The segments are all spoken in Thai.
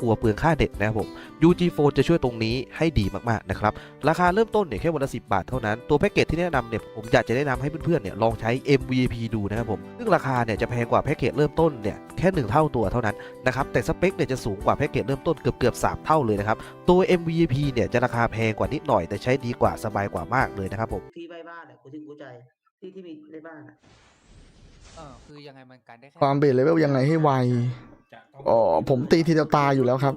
กลัวเปลืองค่าเน็ตนะครับผม UG Phone จะช่วยตรงนี้ให้ดีมากๆนะครับ ราคาเริ่มต้นเนี่ยแค่วันละ10 บาทเท่านั้น ตัวแพ็กเกจที่แนะนำเนี่ยผมอยากจะแนะนำให้เพื่อนๆเนี่ยลองใช้ MVP ดูนะครับผม ซึ่งราคาเนี่ยจะแพงกว่าแพ็กเกจเริ่มต้นเนี่ยแค่1เท่าตัวเท่านั้นนะครับแต่สเปคเนี่ยจะสูงกว่าแพ็กเกจเริ่มต้นเกือบเกือบๆ3เท่าเลยนะครับตัว MVP เนี่ยจะราคาแพงกว่านิดหน่อย แต่ใช้ดีกว่าสบายกว่ามากเลยนะครับผมที่ใบบ้านอะกูที่กูใจที่ที่มีในบ้านอะเออคือยังไงมันกันได้แค่ ความเบสเลเวลยังไงให้ไวจะต้ องอ๋อผมตีทีเดียวตายอยู่แล้วครับ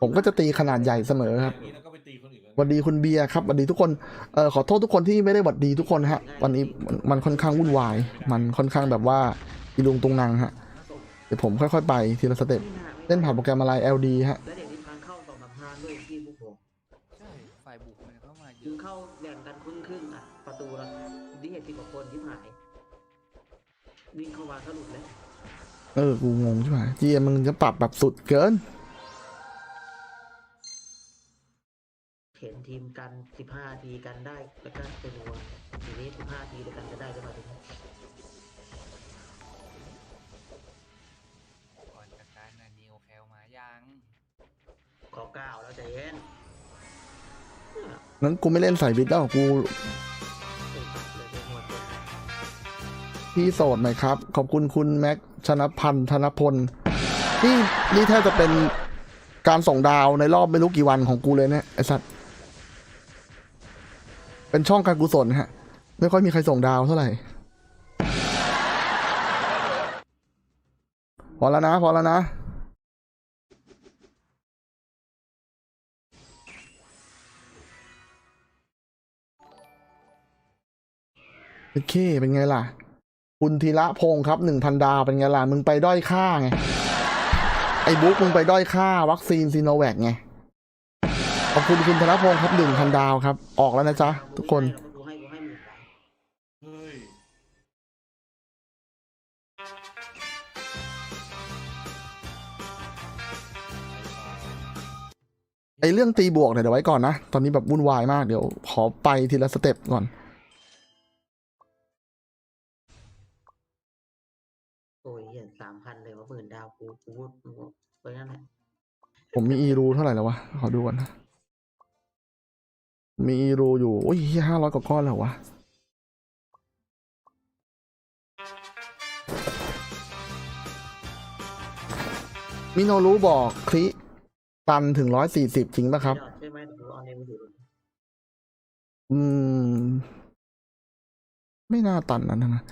ผมก็จะตีขนาดใหญ่เสมอครับอย่างนี้แล้วก็ไปตีคนอื่นหวัดดีคุณเบียร์ครับหวัดดีทุกคนเออขอโทษทุกคนที่ไม่ได้หวัดดีทุกคนฮะ วันนี้มันมันค่อนข้างวุ่นวาย มันค่อนข้างแบบว่าอีลุงตุงนังฮะเดี๋ยวผมค่อยๆไปทีละสเต็ปเล่นผ่านโปรแกรมอะไร LD ฮะแล้วเด็กที่ทางเข้าสองสามทางด้วยที่พวกผมใช่ฝ่ายบุกมันเข้ามาเยคืออะเข้าแบ่งกันครึ่งครึ่งๆอะประตูละที่เห็นสิบกว่าคนที่หายวิ่งเข้ามาสรุปเลย เออ กูงงใช่ไหมเจียมึงจะปรับแบบสุดเกิน เห็นทีมกันสิบห้าทีกันได้ แล้วก็เป็นวัวทีนี้สิบห้าทีเดียวกันจะได้ก็มาถึงก่อนจากการนานิวแคลมายังขอก้าวแล้วใจเย็นนั้นกูไม่เล่นใส่บิดแล้วกู พี่โสดไหมครับ ขอบคุณคุณแม็กชนพันธ์ธนพลนี่นี่แทบจะเป็นการส่งดาวในรอบไม่รู้กี่วันของกูเลยเนี่ยไอสัตว์เป็นช่องการกุศลฮะ ไม่ค่อยมีใครส่งดาวเท่าไหร่ พอแล้วนะ พอแล้วนะโอเค เป็นไงล่ะ คุณธีระพงศ์ครับหนึ่งพันดาวเป็นไงล่ะมึงไปด้อยค่าไง ไอ้บุ๊กมึงไปด้อยค่า วัคซีนซีโนแวคไง ขอบคุณคุณธนพงศ์ครับหนึ่งพันดาวครับ ออกแล้วนะจ๊ะ ทุกคนไปเฮ้ยไอ้เรื่องตีบวกเนี่ยเดี๋ยวไว้ก่อนนะ ตอนนี้แบบวุ่นวายมาก เดี๋ยวขอไปทีละสเต็ปก่อน กูกูพูดกูไปนั่นแหละผมมีอีรูเท่าไหร่แล้ววะ ขอดูก่อนนะมีอีรูอยู่ โอ้ยห้าร้อยกว่าก้อนแล้ววะมิโนรู้บอกคลิตันถึงร้อยสี่สิบจริงปะครับ ใช่ไหมเดี๋ยวกูเอาในมือถืออืม ไม่น่าตันนั้นนะ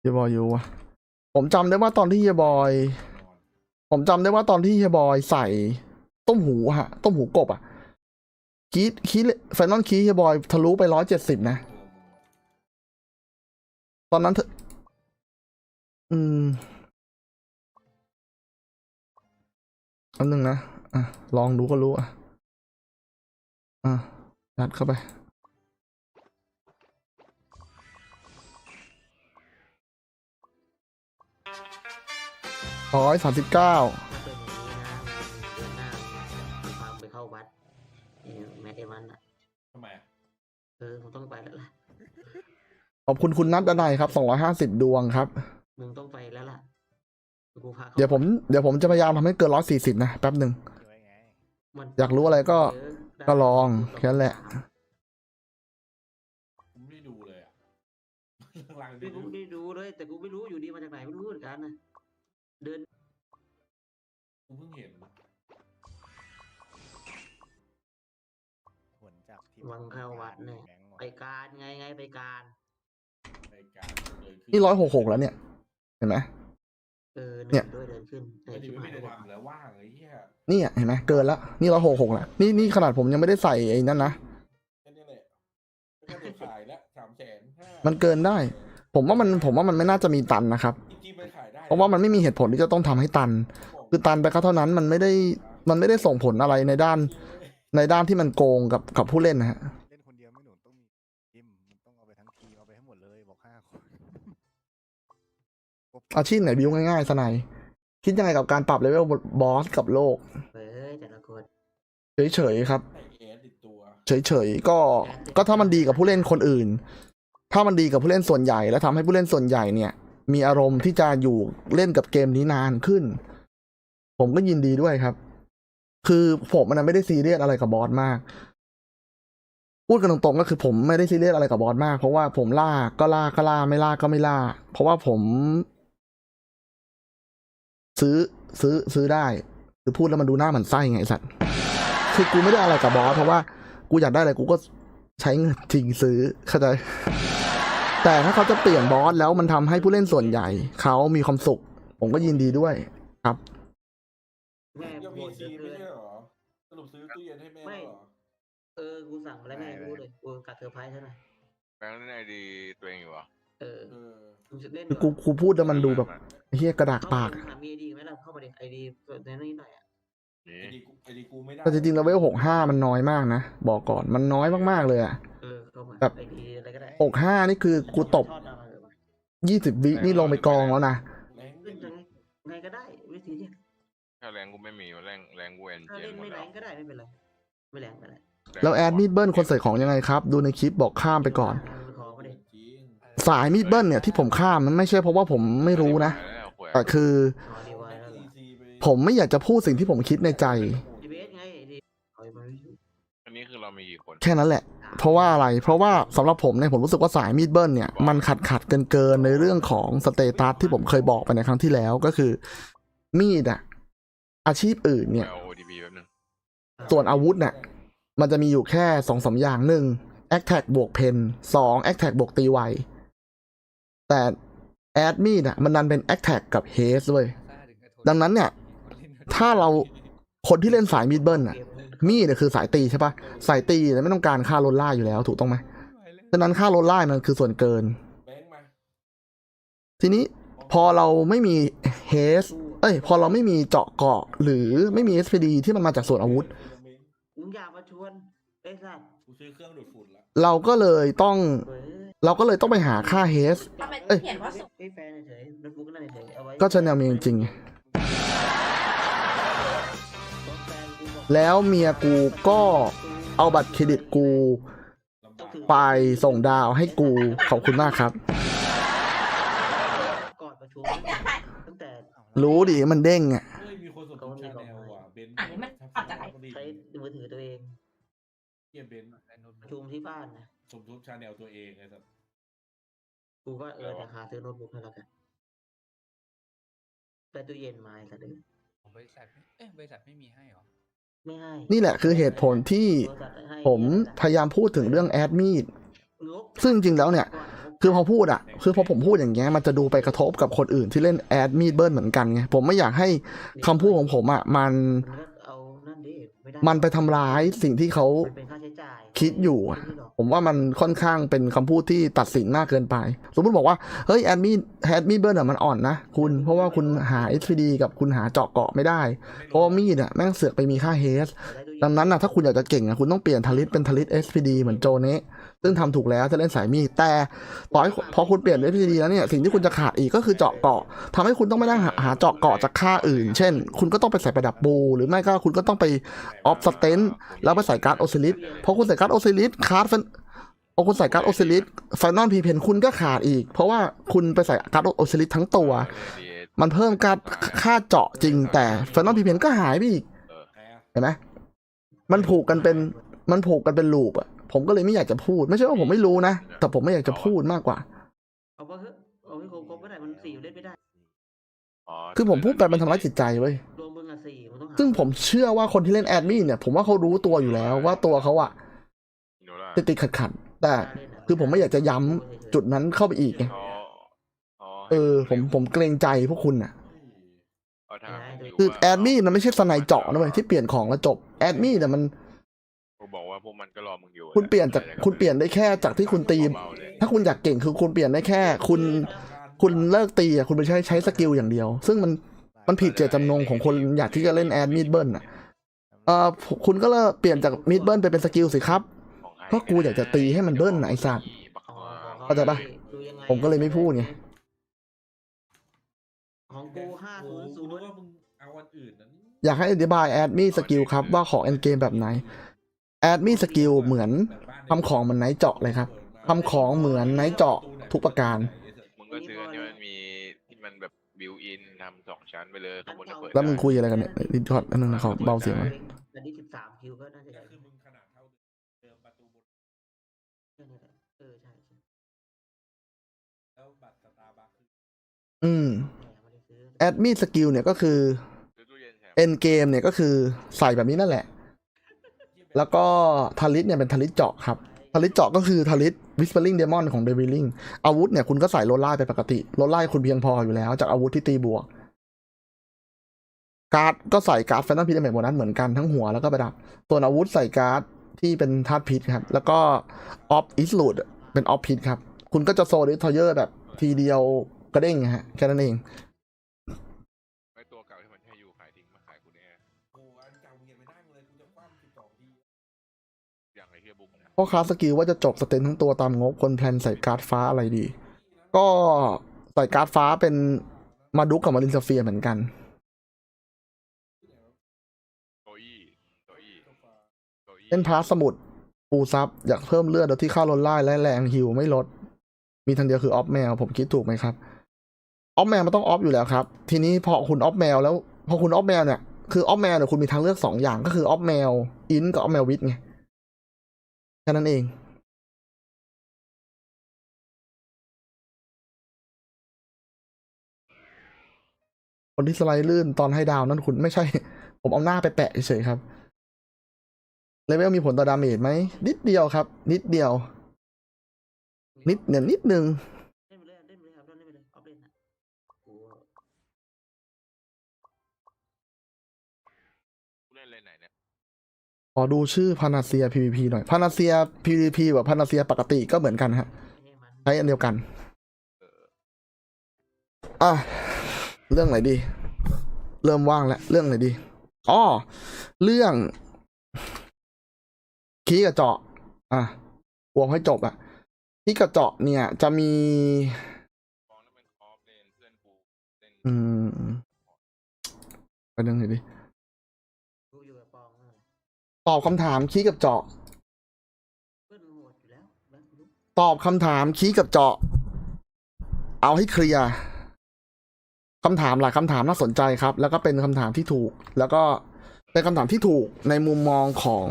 เฮียบอยอยู่วะผมจำได้ว่าตอนที่เฮียบอย ผมจำได้ว่าตอนที่เฮียบอยใส่ต้มหูฮะ ต้มหูกบอะคีดคีดไฟนอลคีเฮียบอยทะลุไปร้อยเจ็ดสิบนะ ตอนนั้นเธออืมอันหนึ่งนะ อะ ลองดูก็รู้อะ อะยัดเข้าไป ร้อยสามสิบเก้าถ้าเป็นอย่างนี้นะเดือนหน้ามีควาไปเข้าวัดเนี่ยแมทเอวันอะทำไมอะเออผมต้องไปแล้วล่ะขอบคุณคุณนัทดนัยครับสองร้อยห้าสิบดวงครับ มึงต้องไปแล้วล่ะกูพาข้าเดี๋ยวผมเดี๋ยวผมจะพยายามทำให้เกินร้อยสี่สิบนะแป๊บหนึ่ง มันอยากรู้อะไรก็เยอะก็ลองแค่นั้นแหละ ผมไม่ได้ดูเลยอะ หลังๆพี่ไม่กูไม่ได้ดูเลยแต่กูไม่รู้อยู่ดีมาจากไหนไม่รู้เหมือนกันนะ ผมเพิ่งเห็น ผลจากที่วังเข้าวัดเนี่ย แบงค์หมดไปการไงไงไปการรายการเลยขึ้นี่ร้อยหกหกแล้วเนี่ย เห็นไหม เออหเนี่นึ่ยงด้วยเดินขึ้นเหนื่ไอ้อยดีชิบไม่หายได้เลยทำแล้วว่างไอ้เหี้ยนี่อะเห็นไหมเกินละนี่เราหกหกแล้วนี่นี่ขนาดผมยังไม่ได้ใส่ไอ้นั่นนะ แค่นี้แหละแล้วก็เดี๋ยวขายแล้วสามแสนห้ามันเกินได้ ผมว่ามันผมว่ามันไม่น่าจะมีตันนะครับ จริงๆไปขายได้เพราะว่ามันไม่มีเหตุผลที่จะต้องทำให้ตัน คือตันไปก็เท่านั้นมันไม่ได้มันไม่ได้ส่งผลอะไรในด้าน ในด้านที่มันโกงกับกับผู้เล่นนะฮะเล่นคนเดียวไม่หนุนต้องมีทีมมันต้องเอาไปทั้งทีมเอาไปให้หมดเลยบอกห้าคนอาชีพไหนบิวง่ายๆสไนยคิดยังไงกับการปรับเลเวลบอสกับโลกเฮ้ยแต่ละคนเฉยๆครับใส่เอสติดตัวเฉยๆก็ก็ถ้ามันดีกับผู้เล่นคนอื่น ถ้ามันดีกับผู้เล่นส่วนใหญ่ แล้วทำให้ผู้เล่นส่วนใหญ่เนี่ย มีอารมณ์ที่จะอยู่เล่นกับเกมนี้นานขึ้น ผมก็ยินดีด้วยครับ คือผมมันไม่ได้ซีเรียสอะไรกับบอสมาก พูดกันตรงๆก็คือผมไม่ได้ซีเรียสอะไรกับบอสมาก เพราะว่าผมล่าก็ล่าก็ล่าไม่ล่าก็ไม่ล่า เพราะว่าผม ซื้อซื้อซื้อได้คือพูดแล้วมันดูหน้าเหมือนไส้ไงสัตว์คือกูไม่ได้อะไรกับบอสเพราะว่ากูอยากได้อะไรกูก็ใช้เงินจริงซื้อเข้าใจแต่ถ้าเขาจะเปลี่ยนบอสแล้วมันทำให้ผู้เล่นส่วนใหญ่ เขามีความสุข ผมก็ยินดีด้วยครับ แม่ยังบ่พีนซีเยอะไม่เกินใช่เหรอ สรุปซื้อตู้เย็นให้แม่ไม่เหรอ เออ กูสั่งมาแล้วแม่งรู้เลยกูกัดเซอร์ไพรส์เท่าไหร่แบงค์เล่นไอดีตัวเองอยู่เหรอ เออเออมึงจะเล่นกูกูพูดแล้วมันดูแบบเฮียกระดากปากเข้มถามมีไอดีไหมล่ะเข้ามาดิไอดีในนี้หน่อยอะนี่ไอดีกูไอดีกูไม่ได้แต่จริงๆแล้วเวลหกห้ามันน้อยมากนะ บอกก่อนมันน้อยมากๆเลยอะเออเข้ามาแบบไอดีอะไรก็ได้หกห้านี่คือกูตบทอดมาเลยว่ะยี่สิบวินี่ลงไปกองแล้วนะแรงขึ้นยังไงไงก็ได้วิธีเนี่ย ถ้าแรงกูไม่มีแรงแรงกูเอ็นถ้าเจนเล่นหมดไม่แล้แรวงก็ได้ไม่เป็นไร ไม่แรงก็ได้แล้วแอดมิดเบิลคนใส่ของยังไงครับ ดูในคลิปบอกข้ามไปก่อนเขอมาดิจริงสายมิดเบิลเนี่ยที่ผมข้ามมันไม่ใช่เพราะว่าผมไม่รู้นะ แต่คือ ขอดีไว้แล้วเหรอซีไปผมไม่อยากจะพูดสิ่งที่ผมคิดในใจ ดีเบสไงไอดีเอาไปไม่รู้อันนี้คือเรามีกี่คน แค่นั้นแหละ เพราะว่าอะไร เพราะว่าสำหรับผมเนี่ยผมรู้สึกว่าสายมีดเบิลเนี่ยมันขัดขัดเกินเกินๆในเรื่องของสเตตัสที่ผมเคยบอกไปในครั้งที่แล้วก็คือ มีดอะ อาชีพอื่นเนี่ยเอา ODB แป๊บนึงส่วนอาวุธเนี่ยมันจะมีอยู่แค่สองสาอย่างหนึ่งแอคแท็กบวกเพนสองแอคแท็กบวกตีไวแต่แอดมีดอะมันดันเป็นแอคแท็กกับเฮสเว้ยดังนั้นเนี่ย ถ้าเราคนที่เล่นสายมีดเบิลอะเกมมีดเนี่ยคือสายตีใช่ปะสายตีเนี่ยไม่ต้องการค่าลดล่าอยู่แล้วถูกต้องไหมฉะนั้นค่าลดล่ามันคือส่วนเกินแบงค์มาทีนี้พอเราไม่มีเฮสเอ้ย พอเราไม่มีเจาะเกาะ หรือไม่มี SPD ที่มันมาจากส่วนอาวุธ มึงอยากมาชวนไอ้สัตว์กูซื้อเครื่องดูดฝุ่นละเราก็เลยต้อง เฮ้ยเราก็เลยต้องไปหาค่าเฮส ทำไมเอ้ย เขียนว่าสุไอ้แฟนเฉยๆโน้ตบุ๊กนั่นเฉยๆเอาไว้ก็ชาแนลมีจริงๆไงแฟนกูบอกแล้วเมียกูก็เอาบัตรเครดิตกูลำบากไปส่งดาวให้กูขอบคุณมากครับ ก่อนประชุมตั้งแต่ รู้ดิมันเด้งอะเฮ้ยมีคนสนทุกชาแนลว่ะเบนซ์อันนี้มันอัดจากไหนใช้มือถือตัวเองเฮียเบนซ์ประชุมที่บ้านนะสมทบชาแนลตัวเองไงสัสกูก็เออราคาซื้อโน้ตบุ๊กให้แล้วกันแต่ตู้เย็นมาไอ้สัตว์เอ้ยของบริษัทไม่เอ๊ะบริษัทไม่มีให้เหรอ ไม่ให้นี่แหละคือเหตุผลที่บริษัทให้ผมพยายามพูดถึงเรื่องแอดมีดงบ ซึ่งจริงแล้วเนี่ย คือพอพูดอะคือพอผมพูดอย่างเงี้ยมันจะดูไปกระทบกับคนอื่นที่เล่นแอดมีดเบิลเหมือนกันไงผมไม่อยากให้คำพูดของผมอะมันมันไปทำร้ายสิ่งที่เขาคิดอยู่ ผมว่ามันค่อนข้างเป็นคำพูดที่ตัดสินมากเกินไป สมมติบอกว่า เฮ้ยแอดมีดแอดมีดเบิลอะมันอ่อนนะ คุณ เพราะว่าคุณหา SPD กับคุณหาเจาะเกาะไม่ได้ เพราะมีดอะแม่งเสือกไปมีค่าเฮสดังนั้นนะถ้าคุณอยากจะเก่งนะคุณต้องเปลี่ยนทลิตเป็นทลิต SPD เหมือนโจเนะ ซึ่งทำถูกแล้วจะเล่นสายมีดแต่ต่อให้พอคุณเปลี่ยน SPD แล้วเนี่ยสิ่งที่คุณจะขาดอีกก็คือเจาะเกาะทำให้คุณต้องไม่ได้หาหาเจาะเกาะจากค่าอื่น เช่น คุณก็ต้องไปใส่ประดับบู หรือไม่ก็คุณก็ต้องไปออฟสเตนแล้วไปใส่การ์ดโอซิลิสพอคุณใส่การ์ดโอซิลิสคาร์ดพอคุณใส่การ์ดโอซิลิสไฟนอลพีเพนคุณก็ขาดอีก เพราะว่าคุณไปใส่การ์ดโอซิลิสทั้งตัว มันเพิ่มการค่าเจาะจริง แต่ไฟนอลพีเพนก็หายไปอีกเห็นไหมมันผูกกันเป็นมันผูกกันเป็นลูปอะ ผมก็เลยไม่อยากจะพูด ไม่ใช่ว่าผมไม่รู้นะ แต่ผมไม่อยากจะพูดมากกว่า เอาไปเถอะเอาให้ครบครบก็ได้มันสี่เล่นไม่ได้ คือผมพูดไปมันทำร้ายจิตใจเว้ย รวมมึงอะสี่มึงต้องหาซึ่งผมเชื่อว่าคนที่เล่นแอดมินเนี่ย ผมว่าเขารู้ตัวอยู่แล้วว่าตัวเขาอะติดติดขัดขัดๆแต่คือผมไม่อยากจะย้ำจุดนั้นเข้าไปอีกไงอ๋ออ๋อเออ ผมผมเกรงใจพวกคุณอะเเพราะถ้ามึงรู้คือว่าแอดมี่มันไม่ใช่สไนเจาะนะเว้ยที่เปลี่ยนของแล้วจบ แอดมี่แต่มัน กูบอกว่าพวกมันก็รอมึงอยู่คุณเปลี่ยนจากคุณเปลี่ยนได้แค่จากที่คุณตีเบาๆเลยถ้าคุณอยากเก่งคือคุณเปลี่ยนได้แค่ คุณคุณเลิกตีอะคุณไปใช้ใช้สกิลอย่างเดียว ซึ่งมันมันผิดเจตจำนงของคนอยากที่จะเล่นแอดมิดเบิลอะเออคุณก็เลิกเปลี่ยนจากมิดเบิลไปเป็นสกิลสิครับ ของใครเพราะกูอยากจะตีให้มันเบิ้ลน่ะไอ้สัตว์อ๋อเข้าใจปะ ดูยังไงผมก็เลยไม่พูดไง ของกูห้าศูนย์ศูกูนนึกย์ว่ามึงเอาวันอื่นนั้นอยากให้อธิบายแอดมิสกิลครับว่าของแอนเกมแบบไหน แอดมิสกิลเหมือนทำของเหมือนไนท์เจาะเลยครับทำของเหมือนไนท์เจาะทุกประการ มึงก็ซื้ออันที่มันมีที่มันแบบบิวอินทำสองชั้นไปเลยข้างบนจะเปิดแล้วมึงได้คุยอะไรกันเนี่ยดิทอดอันนึงนะเขาเบาเสียงหน่อยอันนี้สิบสามคิวก็น่าจะก็ได้คือมึงขนาดเท่าเดิมประตูบนแค่นี้แหละเออใช่ใช่แล้วบัตรสตาร์บัคคืออืมแต่ไม่ได้ซื้อแอดมิสกิลเนี่ยก็คือ ซื้อตู้เย็นแถมเอ็นเกมเนี่ยก็คือใส่แบบนี้นั่นแหละ แล้วก็ทาริสเนี่ยเป็นทาริสเจาะครับทาริสเจาะก็คือทาริสวิสเปอร์ลิงเดมอนของเดวิลลิงอาวุธเนี่ยคุณก็ใส่โรลล่ไปปกติโรลล่คุณเพียงพออยู่แล้ว จากอาวุธที่ตีบวก การ์ดก็ใส่การ์ดแฟนตาพีเดเมทโบนัสเหมือนกันทั้งหัวแล้วก็ประดับส่วนอาวุธใส่การ์ดที่เป็นธาตุพิษครับ แล้วก็ออฟอิสลูดเป็นออฟพิษครับ คุณก็จะโซดิทอยเยอร์แบบทีเดียวกระเด้งฮะแค่นั้นเอง พ่อค้าสกิลว่าจะจบสเตนทั้งตัวตามงบคนแพลนใส่การ์ดฟ้าอะไรดี ก็ใส่การ์ดฟ้าเป็นมาดุกกับมารินสเฟียร์เหมือนกันโตอี้โตอี้โตอี้เล่นพาร์ทสมุดปูซับอยากเพิ่มเลือดโดยที่ค่าลดไล่และแรงฮิวไม่ลด มีทางเดียวคือออฟแมว ผมคิดถูกไหมครับออฟแมวมันต้องออฟอยู่แล้วครับ ทีนี้พอคุณออฟแมวแล้ว พอคุณออฟแมวเนี่ยคือออฟแมวเนี่ยคุณมีทางเลือกสองอย่างก็คือออฟแมวอินกับออฟแมววิทไง แค่นั้นเองคนที่สไลด์ลื่นตอนให้ดาวนั่นคุณไม่ใช่ ผมเอาหน้าไปแปะเฉยครับเลเวลมีผลต่อดาเมจไหมนิดเดียวครับ นิดเดียว นิดเนี่ยนิดนึง เล่นไปเลยเล่นไปเลยครับเล่นไปเลยออฟเล่นนะกู กูเล่นเลยไหนเนี่ย ขอดูชื่อพานาเซีย PVP หน่อยพานาเซีย PVP กับพานาเซียปกติก็เหมือนกันฮะไม่ให้มันใช้อันเดียวกันอะเรื่องไหนดี เริ่มว่างแล้ว เรื่องไหนดีอ๋อเรื่องคีย์กับเจาะ อะวงให้จบอะคีย์กับเจาะเนี่ย จะมีฟองนั้นเป็นคอฟเล่นเพื่อนกูเล่นอืมไปเรื่องไหนดี กูอยู่กับปองนั่นแหละ ตอบคำถามคีกับเจาะ ตอบคำถามคีกับเจาะ เอาให้เคลียร์คำถามหลายคำถามน่าสนใจครับ แล้วก็เป็นคำถามที่ถูก แล้วก็เป็นคำถามที่ถูกในมุมมองของ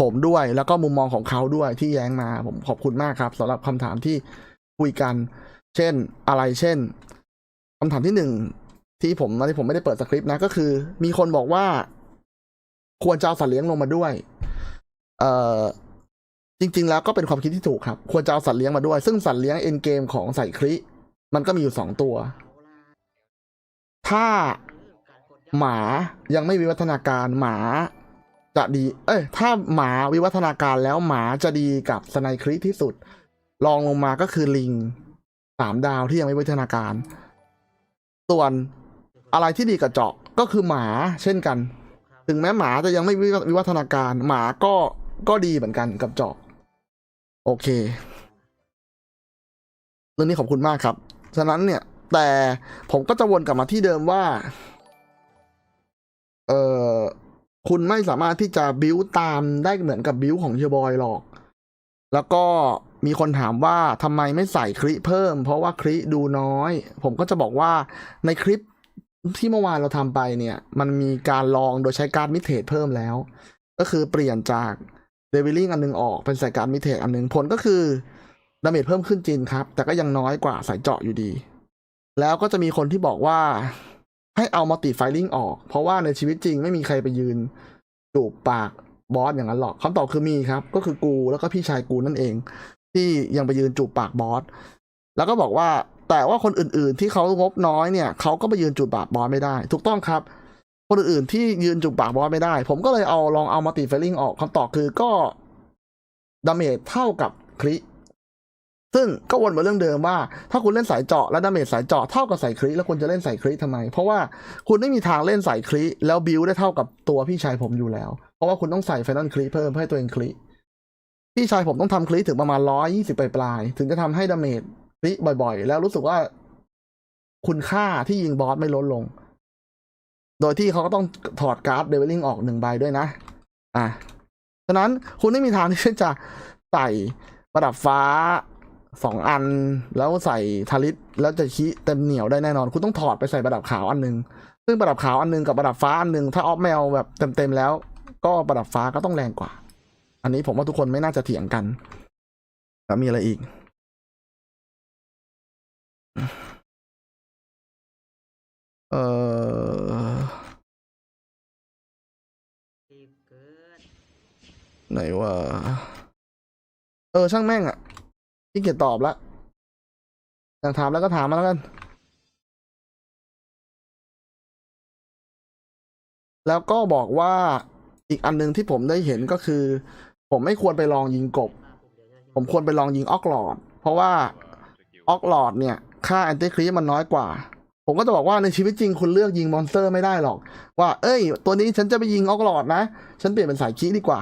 ผมด้วย แล้วก็มุมมองของเขาด้วยที่แย้งมา ผมขอบคุณมากครับสำหรับคำถามที่คุยกัน เช่นอะไรเช่นคำถามที่หนึ่งที่ผมอันนี้ผมไม่ได้เปิดสคริปต์นะก็คือ มีคนบอกว่า ควรจะเอาสัตว์เลี้ยงลงมาด้วย เอ่อจริง ๆ แล้วก็เป็นความคิดที่ถูกครับ ควรจะเอาสัตว์เลี้ยงมาด้วย ซึ่งสัตว์เลี้ยงเอ็นเกมของใส่คลิมันก็มีอยู่สองตัว ถ้าหมายังไม่วิวัฒนาการหมาจะดี เอ้ย ถ้าหมาวิวัฒนาการแล้วหมาจะดีกับสไนคลิที่สุดรองลงมาก็คือลิงสามดาวที่ยังไม่วิวัฒนาการ ส่วนอะไรที่ดีกับเจาะก็คือหมาเช่นกัน ถึงแม้หมาจะยังไม่วิวัฒนาการ หมาก็ก็ดีเหมือนกันกับจาะโอเค เรื่องนี้ขอบคุณมากครับ ฉะนั้นเนี่ย แต่ผมก็จะวนกลับมาที่เดิมว่า เออคุณไม่สามารถที่จะบิวตามได้เหมือนกับบิวของเฮียบอยหรอก แล้วก็มีคนถามว่าทำไมไม่ใส่คลิเพิ่ม เพราะว่าคลิดูน้อย ผมก็จะบอกว่าในคลิป ที่เมื่อวานเราทำไปเนี่ย มันมีการลองโดยใช้การมิเทรดเพิ่มแล้ว ก็คือเปลี่ยนจากเดวิลลิงอันหนึงออกเป็นใส่การมิเทรดอันหนึงผลก็คือดาเมจเพิ่มขึ้นจริงครับ แต่ก็ยังน้อยกว่าใส่เจาะอยู่ดี แล้วก็จะมีคนที่บอกว่าให้เอามัลติไฟลิงออก เพราะว่าในชีวิตจริงไม่มีใครไปยืนจูบปากบอสอย่างนั้นหรอกคำตอบคือมีครับ ก็คือกูแล้วก็พี่ชายกูนั่นเอง ที่ยังไปยืนจูบปากบอสแล้วก็บอกว่า แต่ว่าคนอื่นๆที่เขางบน้อยเนี่ยเขาก็ไปยืนจุดปากบอสไม่ได้ ถูกต้องครับ คนอื่นๆที่ยืนจุดปากบอสไม่ได้ ผมก็เลยเอาลองเอามัลติเฟลลิงออกคำตอบคือก็ดาเมจเท่ากับคริซึ่งก็วนมาเรื่องเดิมว่า ถ้าคุณเล่นสายเจาะและดาเมจสายเจาะเท่ากับสายคริแล้วคุณจะเล่นสายคริทำไม เพราะว่าคุณไม่มีทางเล่นสายคริแล้วบิวได้เท่ากับตัวพี่ชายผมอยู่แล้ว เพราะว่าคุณต้องใส่ไฟนอลคริเพิ่มเพื่อให้ตัวเองคริพี่ชายผมต้องทำคริถึงประมาณร้อยยี่สิบปลายๆถึงจะทำให้ดาเมจ คริบ่อยๆ แล้วรู้สึกว่าคุณค่าที่ยิงบอสไม่ลดลง โดยที่เขาก็ต้องถอดการ์ดเดวิลลิงออกหนึ่งใบด้วยนะ อะฉะนั้นคุณไม่มีทางที่จะใส่ประดับฟ้าสองอัน แล้วใส่ทาริสแล้วจะชี้เต็มเหนียวได้แน่นอน คุณต้องถอดไปใส่ประดับขาวอันหนึง ซึ่งประดับขาวอันหนึงกับประดับฟ้าอันหนึง ถ้าออฟแมวแบบเต็มๆแล้ว ก็ประดับฟ้าก็ต้องแรงกว่า อันนี้ผมว่าทุกคนไม่น่าจะเถียงกันแล้วมีอะไรอีก เออรีบเกินไหนว่า เออ ช่างแม่งอะขี้เกียจตอบละอยากถามแล้วก็ถามมาแล้วกัน แล้วก็บอกว่าอีกอันหนึงที่ผมได้เห็นก็คือ ผมไม่ควรไปลองยิงกบมาผมเดี๋ยวจะผมควรไปลองยิงออกหลอด เพราะว่าสกิลออกหลอดเนี่ย ค่าแอนตี้ครีมันน้อยกว่า ผมก็จะบอกว่าในชีวิตจริงคุณเลือกยิงมอนสเตอร์ไม่ได้หรอก ว่า เอ้ย ตัวนี้ฉันจะไปยิงออกหลอดนะ ฉันเปลี่ยนเป็นสายคีดีกว่า